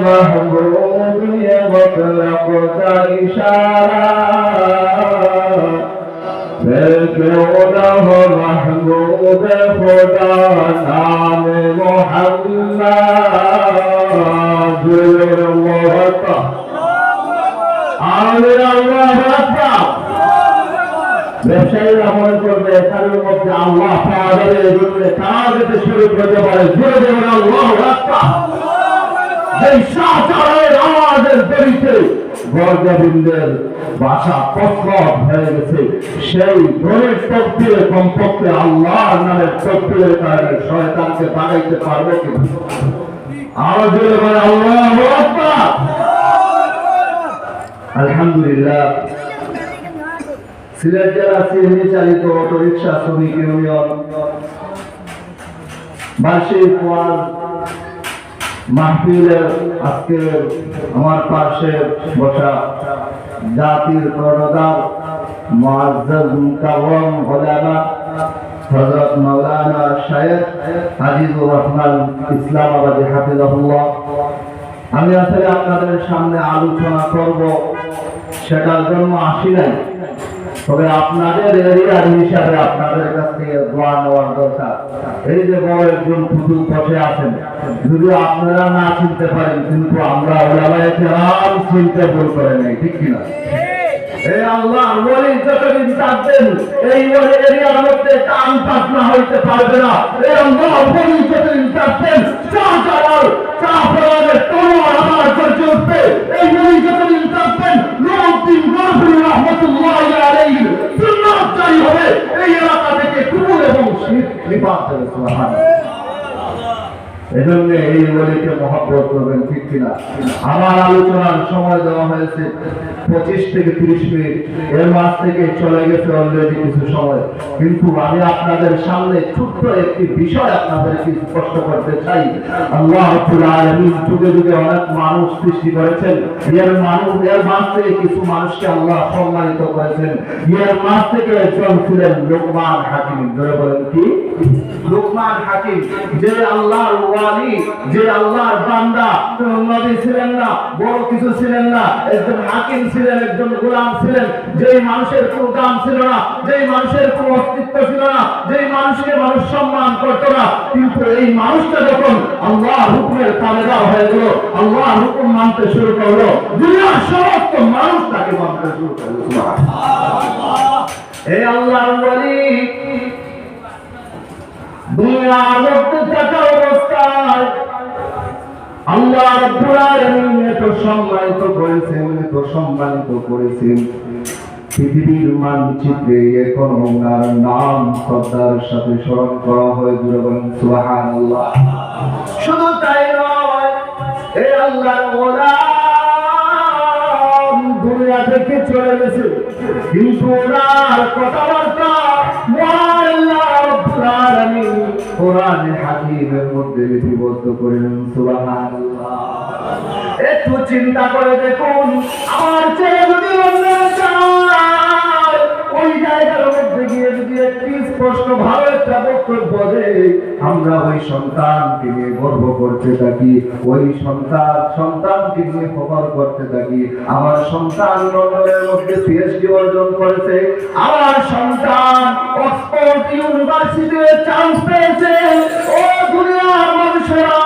محبوبي واطلقت إشارة فالكونه محمود خدا نام محمد الله أكبر الله أكبر আওয়াজের দেরিতে গর্জবিন্দের বাসা প্রস্রব হয়ে গেছে, সেই ধনের তকদিরে কমপক্ষে আল্লাহর নামের তকদিরের কারণে শয়তানকে বাগাইতে পারব কি আরও জোরে আল্লাহ আলহামদুলিল্লাহ। সিলেট জেলা সিএনজি চালিত শ্রমিক ইউনিয়ন, বার্ষিক মাহফিলের আজকে আমার পাশে বসা জাতির প্রণদার মুআজ্জাজ মুকাররম ওলামা, হযরত মাওলানা শায়েখ রহমান ইসলামাবাদী হাফিজাহুল্লাহ। আমি আসলে আপনাদের সামনে আলোচনা করব, সেটার জন্য আসি নাই। তবে আপনাদের এরিয়ার হিসাবে আপনাদের কাছ থেকে দোয়া নেওয়ার দরকার। এই যে বড় একজন পুতুল বসে আছেন, যদি আপনারা না চিনতে পারেন, কিন্তু আমরা ওলামায় চিনতে ভুল করে নেই, ঠিক কিনা? হইতে পারবে না। আমার উঠবে এই ওলি যতদিন থাকবেন নবদ্দিন গফুর রহমতুল্লাহ আলাইহি সুন্নাত জারি হবে এই এলাকা থেকে এবং শীত সুবহানাল্লাহ এজন্য এই ওলিকে মহব্বত করবেন, ঠিক কিনা? আমার আলোচনার সময় দেওয়া হয়েছে পঁচিশ থেকে তিরিশ মিনিট। এর মাস থেকে চলে গেছে অলরেডি কিছু সময়। কিন্তু আমি আপনাদের সামনে ছোট্ট একটি বিষয় আপনাদেরকে স্পষ্ট করতে চাই। আল্লাহ যুগে যুগে অনেক মানুষ সৃষ্টি করেছেন। এর মানুষ এর মাস থেকে কিছু মানুষকে আল্লাহ সম্মানিত করেছেন। এর মাস থেকে একজন ছিলেন লোকমান হাকিম। ধরে বলেন কি? লোকমান হাকিম যে আল্লাহর ওয়ালি যে আল্লাহর বান্দা নবী ছিলেন না, বড় কিছু ছিলেন না, একজন হাকিম ছিলেন, একজন গোলাম ছিলেন, যেই মানুষের কোনো দাম ছিল না, যেই মানুষের কোনো অস্তিত্ব ছিল না, যেই মানুষকে মানুষ সম্মান করতো না, কিন্তু এই মানুষটা যখন আল্লাহ হুকুমের তাবেদার হয়ে গেল আল্লাহ হুকুম মানতে শুরু করল, দুনিয়ার সমস্ত মানুষ তাকে মানতে শুরু করল। এই আল্লাহর দুনিয়ার মধ্যে থাকা আল্লাহ রাব্বুল আলামিন এত সম্মানিত করেছেন, এত সম্মানিত করেছেন। পৃথিবীর মানচিত্রে এখন ওনার নাম শ্রদ্ধার সাথে স্মরণ করা হয় দূরে বলেন, সুবহানাল্লাহ। শুধু তাই নয় এই আল্লাহর গোলাম দুনিয়া থেকে চলে গেছে। কিন্তু ওনার কথাবার্তা মহান আল্লাহ রাব্বুল আলামিন কোরআনে লিপিবদ্ধ একটু চিন্তা করে দেখুন আমার চেয়ে যদি আমরা ওই সন্তানকে নিয়ে গর্ব করতে থাকি, ওই সন্তান, সন্তানকে নিয়ে খবর করতে থাকি, আমার সন্তান লন্ডনের মধ্যে পিএইচডি অর্জন করেছে, আমার সন্তান অক্সফোর্ড ইউনিভার্সিটিতে চান্স পেয়েছে। ও দুনিয়ার মানুষেরা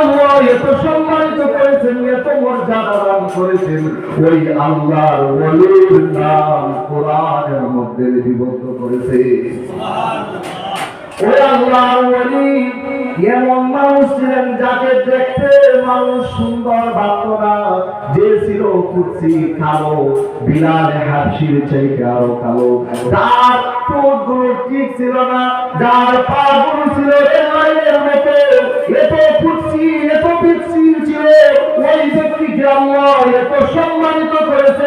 আল্লাহ এত সম্মানিত করেছেন, এত মর্যাদা দান করেছেন, ওই আল্লাহর ওলির নাম কোরআনের মধ্যে লিপিবদ্ধ করেছে। ওই আল্লাহর ওলি এমন মানুষ ছিলেন যাকে দেখতে মানুষ সুন্দর যে ছিল কুচি কালো হাসির চাইতে আরও কালো। ঠোঁটগুলো ঠিক ছিল না, যার ছিল মতো